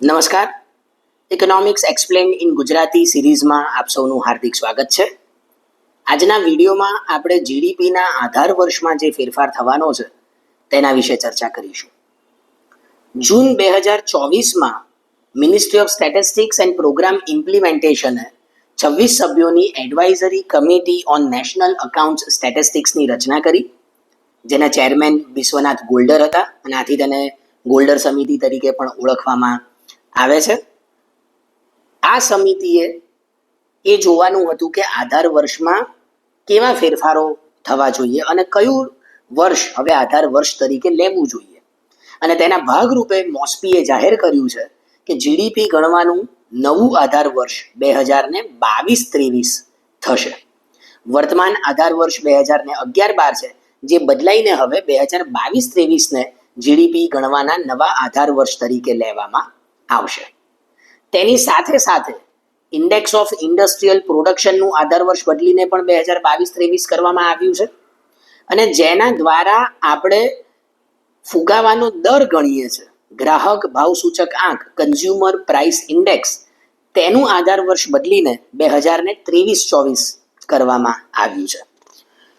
નમસ્કાર. Economics explain in Gujarati સિરીઝમાં આપ સૌનું હાર્દિક સ્વાગત છે. આજના વિડીયોમાં આપણે જીડીપીના આધાર વર્ષમાં જે ફેરફાર થવાનો છે, તેના વિશે ચર્ચા કરીશું. જૂન બે હજાર ચોવીસમાં ministry of statistics and programme ઇમ્પ્લિમેન્ટેશને છવ્વીસ સભ્યોની advisory committee on national account સ્ટેટિસ્ટિક્સની રચના કરી, જેના ચેરમેન વિશ્વનાથ ગોલ્ડર હતા, અને આથી તેને ગોલ્ડર સમિતિ તરીકે પણ ઓળખવામાં આવે છે? આ સમિતિએ એ જોવાનું હતું કે આધાર વર્ષમાં કેવા ફેરફારો થવા જોઈએ અને કયું વર્ષ હવે આધાર વર્ષ તરીકે લેવું જોઈએ. અને તેના ભાગરૂપે મોસ્પીએ જાહેર કર્યું છે કે જીડીપી ગણવાનું નવું આધાર વર્ષ બે હજાર ને બાવીસ ત્રેવીસ થશે. વર્તમાન આધાર વર્ષ બે હજાર ને અગિયાર બાર છે, જે બદલાઈને હવે બે હજાર બાવીસ ત્રેવીસને જીડીપી ગણવાના નવા આધાર વર્ષ તરીકે લેવામાં આવશે. તેની સાથે સાથે ઇન્ડેક્સ ઓફ ઇન્ડસ્ટ્રીયલ પ્રોડક્શનનું આધાર વર્ષ બદલીને પણ બે હજાર બાવીસ ત્રેવીસ કરવામાં આવ્યું છે. અને જેના દ્વારા આપણે ફુગાવાનો દર ગણીએ છીએ ગ્રાહક ભાવ સૂચક આંક કન્ઝ્યુમર પ્રાઇસ ઇન્ડેક્સ તેનું આધાર વર્ષ બદલીને બે હજાર ને ત્રેવીસ ચોવીસ કરવામાં આવ્યું છે.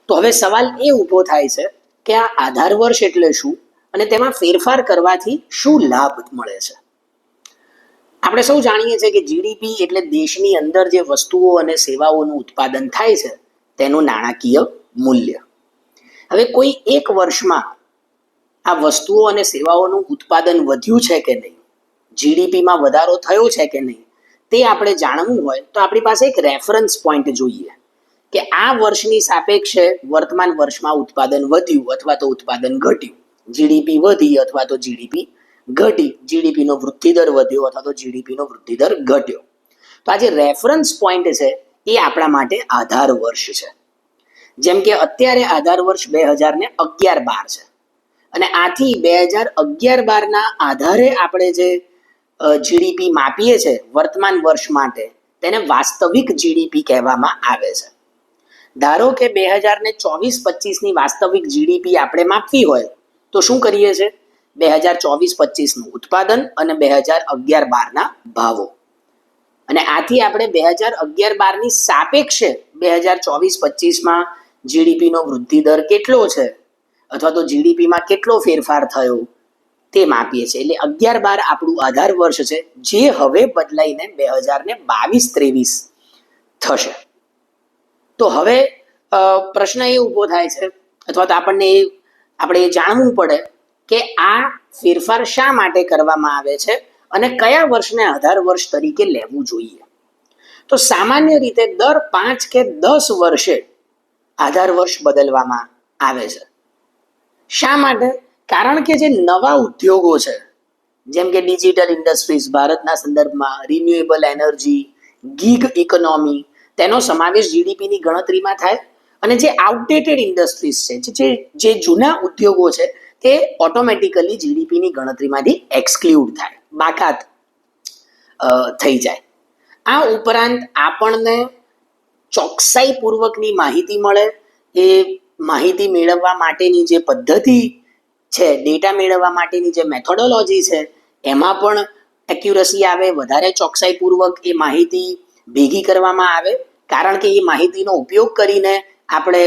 તો હવે સવાલ એ ઊભો થાય છે કે આ આધાર વર્ષ એટલે શું? અને તેમાં ફેરફાર કરવાથી શું લાભ મળે છે? આપણે સૌ જાણીએ છીએ કે જીડીપી એટલે દેશની અંદર જે વસ્તુઓ અને સેવાઓનું ઉત્પાદન થાય છે, તેનું નાણાકીય મૂલ્ય. હવે કોઈ એક વર્ષમાં આ વસ્તુઓ અને સેવાઓનું ઉત્પાદન વધ્યું છે કે નહીં? જીડીપીમાં વધારો થયો છે કે નહીં? તે આપણે જાણવું હોય તો આપણી પાસે એક રેફરન્સ પોઈન્ટ જોઈએ કે આ વર્ષની સાપેક્ષે વર્તમાન વર્ષમાં ઉત્પાદન વધ્યું અથવા તો ઉત્પાદન ઘટ્યું. જીડીપી વધી અથવા તો જીડીપી ઘટી. જીડીપીનો વૃદ્ધિદર વધ્યો અથવા તો જીડીપીનો વૃદ્ધિદર ઘટ્યો. તો આ જે રેફરન્સ પોઈન્ટ છે, એ આપણા માટે આધાર વર્ષ છે. જેમ કે અત્યારે આધાર વર્ષ બે હજાર ને અગિયાર બાર છે. અને આથી બે હજાર અગિયાર બારના આધારે આપણે જે જીડીપી માપીએ છીએ વર્તમાન વર્ષ માટે, તેને વાસ્તવિક જીડીપી કહેવામાં આવે છે. ધારો કે બે હજાર ને ચોવીસ પચીસની વાસ્તવિક જીડીપી આપણે માપવી હોય, તો શું કરીએ છીએ બે હજાર ચોવીસ પચીસનું ઉત્પાદન અને બે હજાર અગિયાર બારના ભાવો. અને આથી આપણે બે હજાર અગિયાર બારની સાપેક્ષે બે હજાર ચોવીસ પચીસમાં જીડીપીનો વૃદ્ધિ દર કેટલો છે? અથવા તો જીડીપીમાં કેટલો ફેરફાર થયો? તે માપીએ છીએ. એટલે અગિયાર બાર આપણું આધાર વર્ષ છે, જે હવે બદલાઈને બે હજાર ને બાવીસ ત્રેવીસ થશે. તો હવે પ્રશ્ન એ ઊભો થાય છે, અથવા તો આપણને એ, આપણે એ જાણવું પડે કે આ ફેરફાર શા માટે કરવામાં આવે છે અને કયા વર્ષને આધાર વર્ષ તરીકે લેવું જોઈએ? તો સામાન્ય રીતે દર પાંચ કે દસ વર્ષે આધાર વર્ષ બદલવામાં આવે છે. શા માટે? કારણ કે જે નવા ઉદ્યોગો છે, જેમ કે ડિજિટલ ઇન્ડસ્ટ્રીઝ, ભારતના સંદર્ભમાં રિન્યુએબલ એનર્જી, ગીગ ઇકોનોમી, તેનો સમાવેશ જીડીપીની ગણતરીમાં થાય. અને જે આઉટડેટેડ ઇન્ડસ્ટ્રીઝ છે, જે- જે જૂના ઉદ્યોગો છે તે ઓટોમેટિકલી જીડીપીની ગણતરીમાંથી એક્સક્લુડ થાય, બાકાત થઈ જાય. આ ઉપરાંત આપણને ચોકસાઈપૂર્વકની માહિતી મળે, એ માહિતી મેળવવા માટેની જે પદ્ધતિ છે ડેટા મેળવવા માટેની જે મેથોડોલોજી છે, એમાં પણ એક્યુરસી આવે, વધારે ચોકસાઈપૂર્વક એ માહિતી ભેગી કરવામાં આવે. કારણ કે એ માહિતીનો ઉપયોગ કરીને આપણે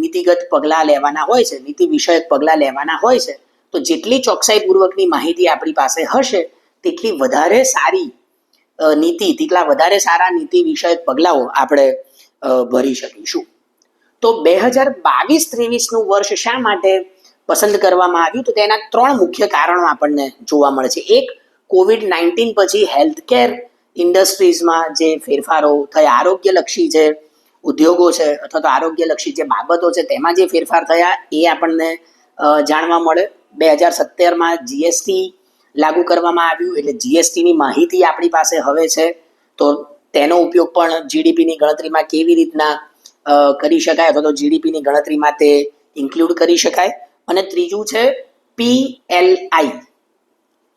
નીતિગત પગલાં લેવાના હોય છે નીતિ વિષયક પગલાં લેવાના હોય છે, તો જેટલી ચોકસાઈપૂર્વકની માહિતી આપણી પાસે હશે, તેટલી વધારે સારી નીતિ, તેટલા વધારે સારા નીતિ વિષયક પગલાઓ આપણે ભરી શકીશું. તો બે હજાર બાવીસ ત્રેવીસનું વર્ષ શા માટે પસંદ કરવામાં આવ્યું? તો તેના ત્રણ મુખ્ય કારણો આપણને જોવા મળે છે. એક, કોવિડ નાઇન્ટીન પછી હેલ્થ કેર ઇન્ડસ્ટ્રીઝમાં જે ફેરફારો થયા, આરોગ્યલક્ષી જે ઉદ્યોગો છે અથવા તો આરોગ્યલક્ષી જે બાબતો છે તેમાં જે ફેરફાર થયા એ આપણને જાણવા મળે. બે હજાર સત્તેરમાં જીએસટી લાગુ કરવામાં આવ્યું એટલે જીએસટીની માહિતી આપણી પાસે હવે છે. તો તેનો ઉપયોગ પણ જીડીપીની ગણતરીમાં કેવી રીતના કરી શકાય અથવા તો જીડીપીની ગણતરીમાં તે ઇન્ક્લુડ કરી શકાય. અને ત્રીજું છે પીએલઆઈ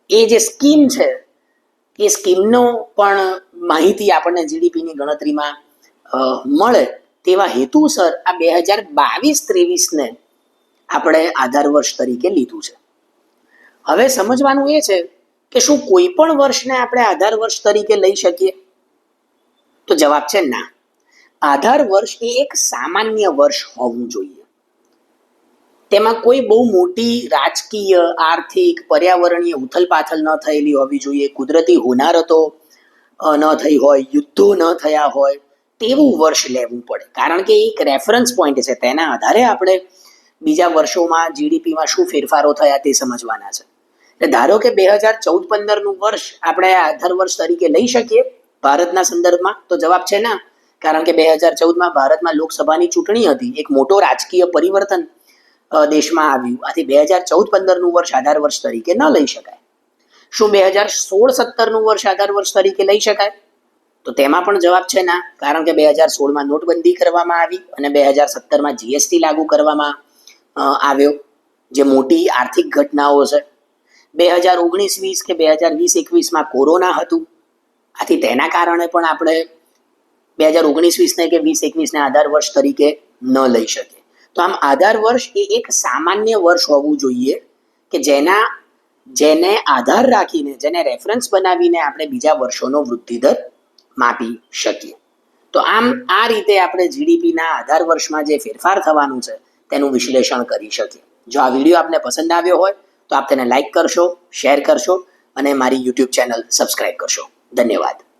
એ જે સ્કીમ છે, એ સ્કીમનો પણ માહિતી આપણને જીડીપીની ગણતરીમાં મળે તેવા હેતુસર આ બે હજાર બાવીસ ત્રેવીસને આપણે આધાર વર્ષ તરીકે લીધું છે. હવે સમજવાનું એ છે કે શું કોઈ પણ વર્ષને આપણે આધાર વર્ષ તરીકે લઈ શકીએ? તો જવાબ છે ના. આધાર વર્ષ એ એક સામાન્ય વર્ષ હોવું જોઈએ. તેમાં કોઈ બહુ મોટી રાજકીય, આર્થિક, પર્યાવરણીય ઉથલપાથલ ન થયેલી હોવી જોઈએ, કુદરતી હોનારતો ન થઈ હોય, યુદ્ધો ન થયા હોય તેવું વર્ષ લેવું પડે. કારણ કે એક રેફરન્સ પોઈન્ટ છે, તેના આધારે આપણે બીજા વર્ષોમાં જીડીપીમાં શું ફેરફારો થયા તે સમજવાના છે. એટલે ધારો કે બે હજાર ચૌદ પંદરનું વર્ષ આપણે આધાર વર્ષ તરીકે લઈ શકીએ ભારતના સંદર્ભમાં, તો જવાબ છે ના. કારણ કે બે હજાર ચૌદમાં ભારતમાં લોકસભાની ચૂંટણી હતી, એક મોટો રાજકીય પરિવર્તન દેશમાં આવ્યું. આથી બે હજાર ચૌદ પંદરનું વર્ષ આધાર વર્ષ તરીકે ન લઈ શકાય. શું બે હજાર સોળ સત્તરનું વર્ષ આધાર વર્ષ તરીકે લઈ શકાય? તો તેમાં પણ જવાબ છે ના, કારણ કે બે હજાર સોળમાં નોટબંધી કરવામાં આવી અને બે હજાર સત્તરમાં જીએસટી લાગુ કરવામાં આવ્યો. જે મોટી આર્થિક ઘટનાઓ છે. બે હજાર ઓગણીસ વીસ કે બે હજાર વીસ એકવીસમાં કોરોના હતું. આથી તેના કારણે પણ આપણે બે હજાર ઓગણીસ વીસને કે વીસ એકવીસને આધાર વર્ષ તરીકે ન લઈ શકીએ. તો આમ આધાર વર્ષ એ એક સામાન્ય વર્ષ હોવું જોઈએ કે જેના, જેને આધાર રાખીને, જેને રેફરન્સ બનાવીને આપણે બીજા વર્ષોનો વૃદ્ધિદર માપી શકીએ. તો આમ આ રીતે આપણે જીડીપીના આધાર વર્ષમાં જે ફેરફાર થવાનું છે, તેનું વિશ્લેષણ કરી શકીએ. જો આ વીડિયો આપને પસંદ આવ્યો હોય, તો આપ તેને લાઇક કરશો શેર કરશો અને મારી યુટ્યુબ ચેનલ સબસ્ક્રાઇબ કરશો. ધન્યવાદ.